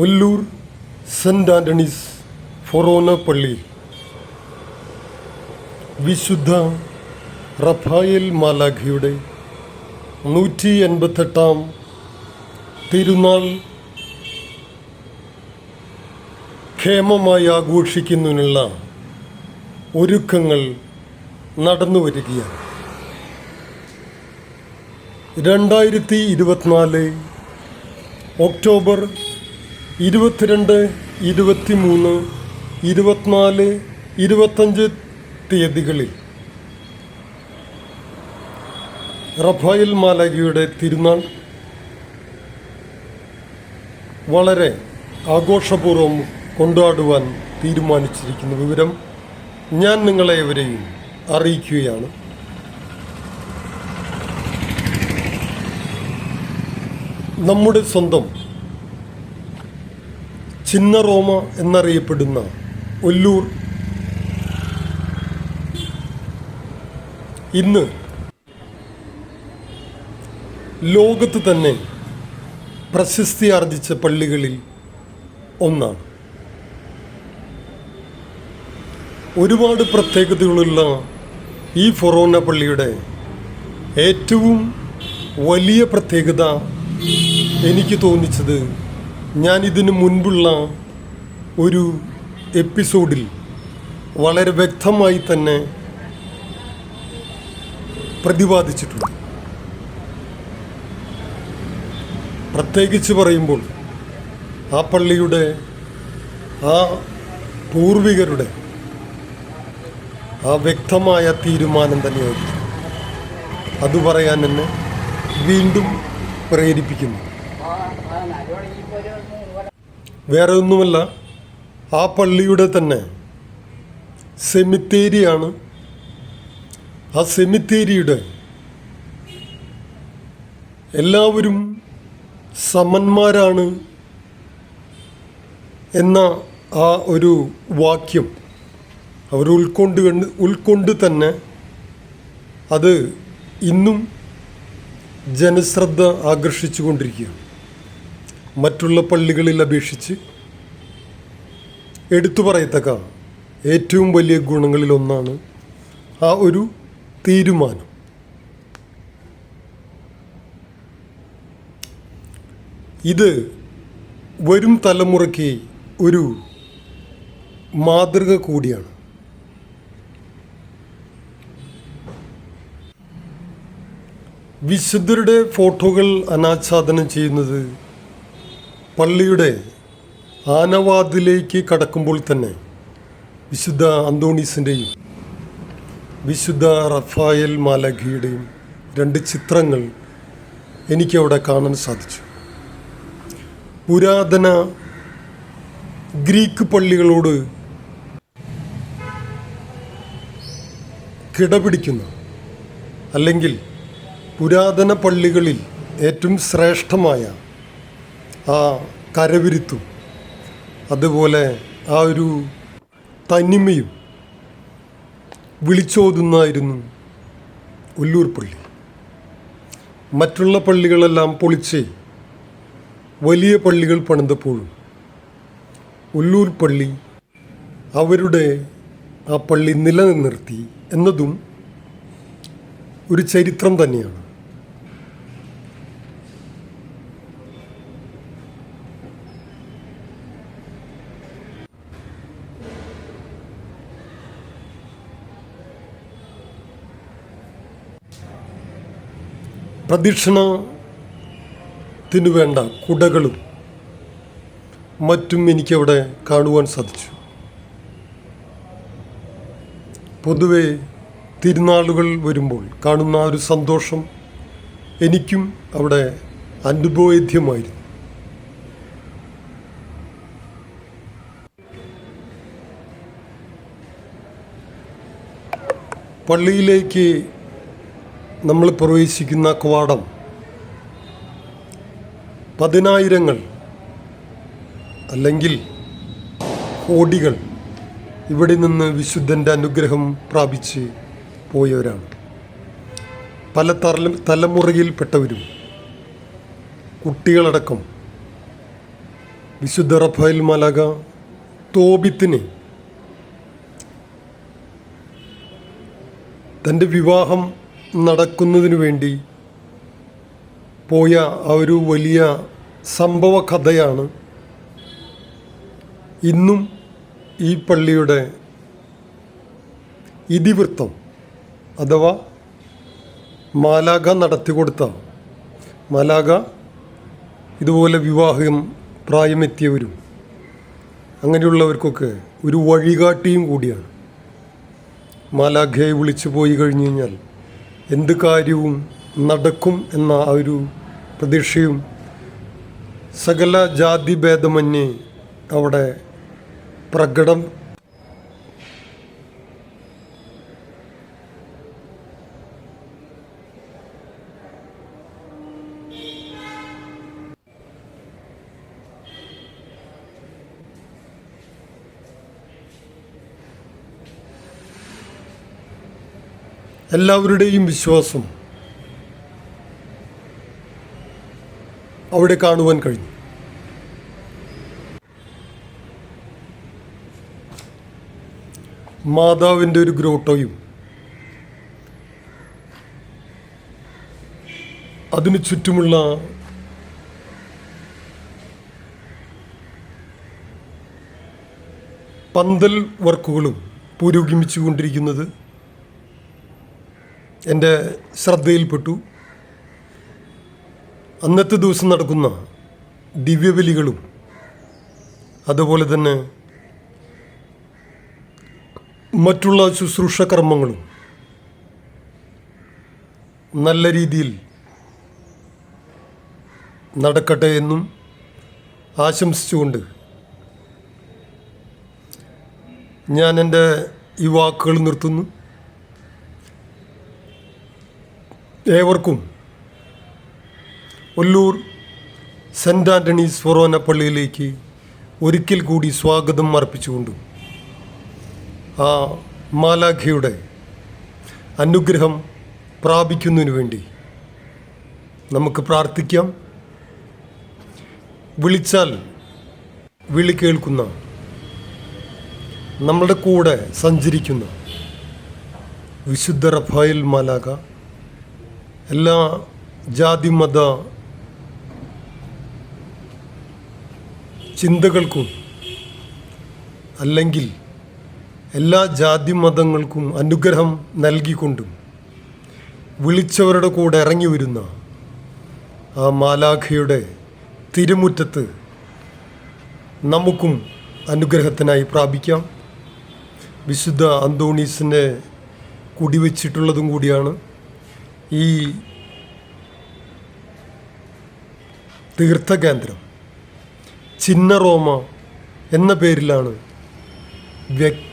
Ollur saint Antony's ഫൊറോന പള്ളി വിശുദ്ധ Raphael മാലാഖയുടെ നൂറ്റി എൺപത്തെട്ടാം തിരുനാൾ ക്ഷേമമായി ആഘോഷിക്കുന്നതിനുള്ള ഒരുക്കങ്ങൾ നടന്നു വരികയാണ്. രണ്ടായിരത്തി ഇരുപത്തിനാല് ഒക്ടോബർ ഇരുപത്തിരണ്ട് ഇരുപത്തിമൂന്ന് ഇരുപത്തിനാല് ഇരുപത്തഞ്ച് തീയതികളിൽ റഫായിൽ മാലകിയുടെ തിരുനാൾ വളരെ ആഘോഷപൂർവം കൊണ്ടാടുവാൻ തീരുമാനിച്ചിരിക്കുന്ന വിവരം ഞാൻ നിങ്ങളെ ഇവരെയും അറിയിക്കുകയാണ്. നമ്മുടെ സ്വന്തം ചിന്ന റോമ എന്നറിയപ്പെടുന്ന ഒല്ലൂർ. ഇന്ന് ലോകത്ത് തന്നെ പ്രശസ്തി ആർജിച്ച പള്ളികളിൽ ഒന്നാണ്. ഒരുപാട് പ്രത്യേകതകളുള്ള ഈ ഫൊറോന പള്ളിയുടെ ഏറ്റവും വലിയ പ്രത്യേകത എനിക്ക് തോന്നിച്ചത് ഞാൻ ഇതിന് മുൻപുള്ള ഒരു എപ്പിസോഡിൽ വളരെ വ്യക്തമായി തന്നെ പ്രതിപാദിച്ചിട്ടുണ്ട്. പ്രത്യേകിച്ച് പറയുമ്പോൾ ആ പള്ളിയുടെ ആ പൂർവികരുടെ ആ വ്യക്തമായ തീരുമാനം തന്നെയായിരുന്നു അത് പറയാൻ എന്നെ വീണ്ടും പ്രേരിപ്പിക്കുന്നു. വേറെ ഒന്നുമല്ല ആ പള്ളിയുടെ തന്നെ സെമിത്തേരിയാണ്. ആ സെമിത്തേരിയുടെ എല്ലാവരും സമന്മാരാണ് എന്ന ആ ഒരു വാക്യം അവർ ഉൾക്കൊണ്ട് കണ്ട് ഉൾക്കൊണ്ട് തന്നെ അത് ഇന്നും ജനശ്രദ്ധ ആകർഷിച്ചു കൊണ്ടിരിക്കുകയാണ് മറ്റുള്ള പള്ളികളിൽ അപേക്ഷിച്ച് എടുത്തു പറയത്തക്ക ഏറ്റവും വലിയ ഗുണങ്ങളിലൊന്നാണ് ആ ഒരു തീരുമാനം. ഇത് വരും തലമുറയ്ക്ക് ഒരു മാതൃക കൂടിയാണ്. വിശുദ്ധരുടെ ഫോട്ടോകൾ അനാച്ഛാദനം ചെയ്യുന്നത് പള്ളിയുടെ ആനവാതിലേക്ക് കടക്കുമ്പോൾ തന്നെ വിശുദ്ധ അന്തോണീസിന്റെയും വിശുദ്ധ റഫായൽ മാലഖിയുടെയും രണ്ട് ചിത്രങ്ങൾ എനിക്കവിടെ കാണാൻ സാധിച്ചു. പുരാതന ഗ്രീക്ക് പള്ളികളോട് കിടപിടിക്കുന്ന അല്ലെങ്കിൽ പുരാതന പള്ളികളിൽ ഏറ്റവും ശ്രേഷ്ഠമായ ആ കരവിരുത്തും. അതുപോലെ ആ ഒരു തനിമയും വിളിച്ചോതുന്നായിരുന്നു ഉല്ലൂർ പള്ളി. മറ്റുള്ള പള്ളികളെല്ലാം പൊളിച്ച് വലിയ പള്ളികൾ പണിതപ്പോഴും ഉല്ലൂർ പള്ളി അവരുടെ ആ പള്ളി നിലനിർത്തി എന്നതും ഒരു ചരിത്രം തന്നെയാണ്. പ്രദക്ഷിണത്തിനു വേണ്ട കുടകളും മറ്റും എനിക്കവിടെ കാണുവാൻ സാധിച്ചു. പൊതുവെ തിരുനാളുകൾ വരുമ്പോൾ കാണുന്ന ഒരു സന്തോഷം എനിക്കും അവിടെ അനുഭവേദ്യമായിരുന്നു പള്ളിയിലേക്ക് നമ്മൾ പ്രവേശിക്കുന്ന കവാടം. പതിനായിരങ്ങൾ അല്ലെങ്കിൽ കോടികൾ ഇവിടെ നിന്ന് വിശുദ്ധന്റെ അനുഗ്രഹം പ്രാപിച്ച് പോയവരാണ്. പല തല തലമുറയിൽപ്പെട്ടവരും കുട്ടികളടക്കം വിശുദ്ധ റഫേൽ മലക തോബിത്തിന് തന്റെ വിവാഹം നടക്കുന്നതിന് വേണ്ടി പോയ ആ ഒരു വലിയ സംഭവ കഥയാണ് ഇന്നും ഈ പള്ളിയുടെ ഇതിവൃത്തം അഥവാ മാലാക നടത്തിക്കൊടുത്ത മാലാഖ ഇതുപോലെ വിവാഹം പ്രായമെത്തിയവരും അങ്ങനെയുള്ളവർക്കൊക്കെ ഒരു വഴികാട്ടിയും കൂടിയാണ്. മാലാഖയെ വിളിച്ചു പോയി കഴിഞ്ഞു കഴിഞ്ഞാൽ എന്ത് കാര്യവും നടക്കും എന്ന ആ ഒരു പ്രതീക്ഷയും സകല ജാതി ഭേദമന്യേ അവിടെ പ്രകടം എല്ലാവരുടെയും വിശ്വാസം അവിടെ കാണുവാൻ കഴിഞ്ഞു. മാതാവിന്റെ ഒരു ഗ്രോട്ടോയും അതിനു ചുറ്റുമുള്ള പന്തൽ വർക്കുകളും പുരോഗമിച്ചുകൊണ്ടിരിക്കുന്നത് എന്റെ ശ്രദ്ധയിൽപ്പെട്ടു. അന്നത്തെ ദിവസം നടക്കുന്ന ദിവ്യബലികളും അതുപോലെ തന്നെ മറ്റുള്ള ശുശ്രൂഷ കർമ്മങ്ങളും നല്ല രീതിയിൽ നടക്കട്ടെ എന്നും ആശംസിച്ചുകൊണ്ട് ഞാൻ എന്റെ ഈ വാക്കുകൾ നിർത്തുന്നു. ഏവർക്കും ഒല്ലൂർ സെന്റ് ആന്റണീസ് ഫൊറോന പള്ളിയിലേക്ക് ഒരിക്കൽ കൂടി സ്വാഗതം അർപ്പിച്ചുകൊണ്ട് ആ മാലാഖയുടെ അനുഗ്രഹം പ്രാപിക്കുന്നതിന് വേണ്ടി നമുക്ക് പ്രാർത്ഥിക്കാം. വിളിച്ചാൽ വിളി കേൾക്കുന്ന നമ്മളുടെ കൂടെ സഞ്ചരിക്കുന്ന വിശുദ്ധ റഫായൽ മാലാഖ എല്ലാ ജാതി മത ചിന്തകൾക്കും അല്ലെങ്കിൽ എല്ലാ ജാതി മതങ്ങൾക്കും അനുഗ്രഹം നൽകിക്കൊണ്ടും വിളിച്ചവരുടെ കൂടെ ഇറങ്ങി വരുന്ന ആ മാലാഖയുടെ തിരുമുറ്റത്ത് നമുക്കും അനുഗ്രഹത്തിനായി പ്രാപിക്കാം. വിശുദ്ധ അന്തോണീസിനെ കുടിവെച്ചിട്ടുള്ളതും കൂടിയാണ്. ഈ തീർത്ഥകേന്ദ്രം ചിന്നറോമ എന്ന പേരിലാണ് വ്യക്